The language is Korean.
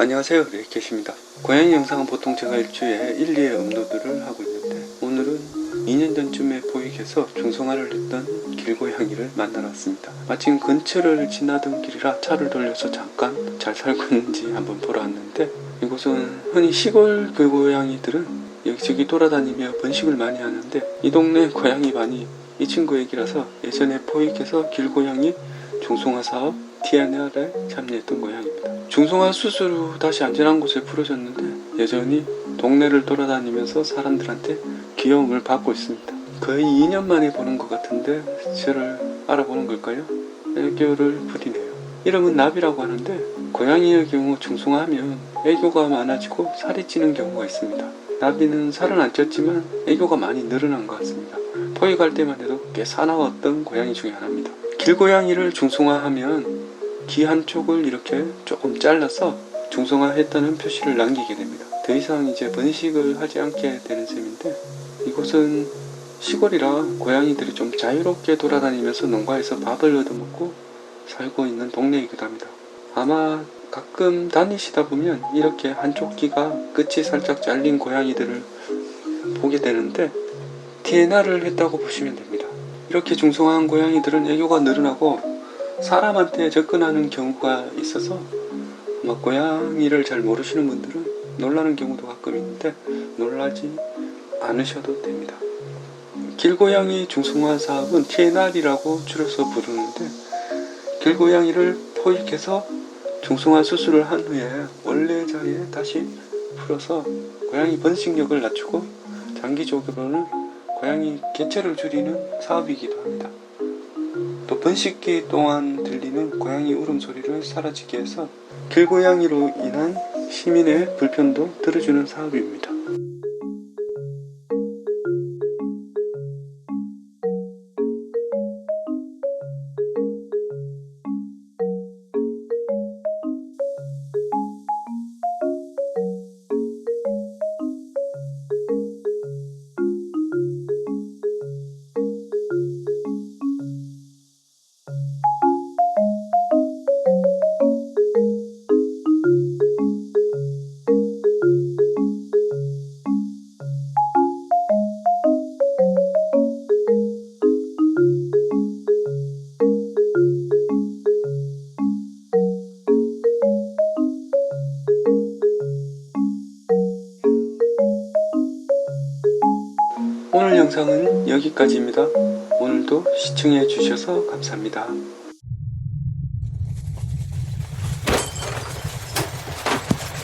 안녕하세요. 레이켓입니다. 고양이 영상은 보통 제가 일주일에 1, 2회 업로드를 하고 있는데 오늘은 2년 전쯤에 보익해서 중성화를 했던 길고양이를 만나러 왔습니다. 마침 근처를 지나던 길이라 차를 돌려서 잠깐 잘 살고 있는지 한번 보러 왔는데 이곳은 흔히 시골 길고양이들은 여기저기 돌아다니며 번식을 많이 하는데 이 동네 고양이 많이 이 친구 얘기라서 예전에 포익해서 길고양이 중성화 사업 TNR에 참여했던 고양이입니다. 중성화 수술 후 다시 안전한 곳에 풀어졌는데 여전히 동네를 돌아다니면서 사람들한테 귀여움을 받고 있습니다. 거의 2년 만에 보는 것 같은데 저를 알아보는 걸까요? 애교를 부리네요. 이름은 나비라고 하는데 고양이의 경우 중성화하면 애교가 많아지고 살이 찌는 경우가 있습니다. 나비는 살은 안 쪘지만 애교가 많이 늘어난 것 같습니다. 포획할 때만 해도 꽤 사나웠던 고양이 중에 하나입니다. 길고양이를 중성화하면 귀 한쪽을 이렇게 조금 잘라서 중성화했다는 표시를 남기게 됩니다. 더 이상 이제 번식을 하지 않게 되는 셈인데 이곳은 시골이라 고양이들이 좀 자유롭게 돌아다니면서 농가에서 밥을 얻어먹고 살고 있는 동네이기도 합니다. 아마 가끔 다니시다 보면 이렇게 한쪽 귀가 끝이 살짝 잘린 고양이들을 보게 되는데 TNR을 했다고 보시면 됩니다. 이렇게 중성화한 고양이들은 애교가 늘어나고 사람한테 접근하는 경우가 있어서 아마 고양이를 잘 모르시는 분들은 놀라는 경우도 가끔 있는데 놀라지 않으셔도 됩니다. 길고양이 중성화 사업은 TNR이라고 줄여서 부르는데 길고양이를 포획해서 중성화 수술을 한 후에 원래 자리에 다시 풀어서 고양이 번식력을 낮추고 장기적으로는 고양이 개체를 줄이는 사업이기도 합니다. 또 번식기 동안 들리는 고양이 울음소리를 사라지게 해서 길고양이로 인한 시민의 불편도 들어주는 사업입니다. 오늘 영상은 여기까지입니다. 오늘도 시청해 주셔서 감사합니다.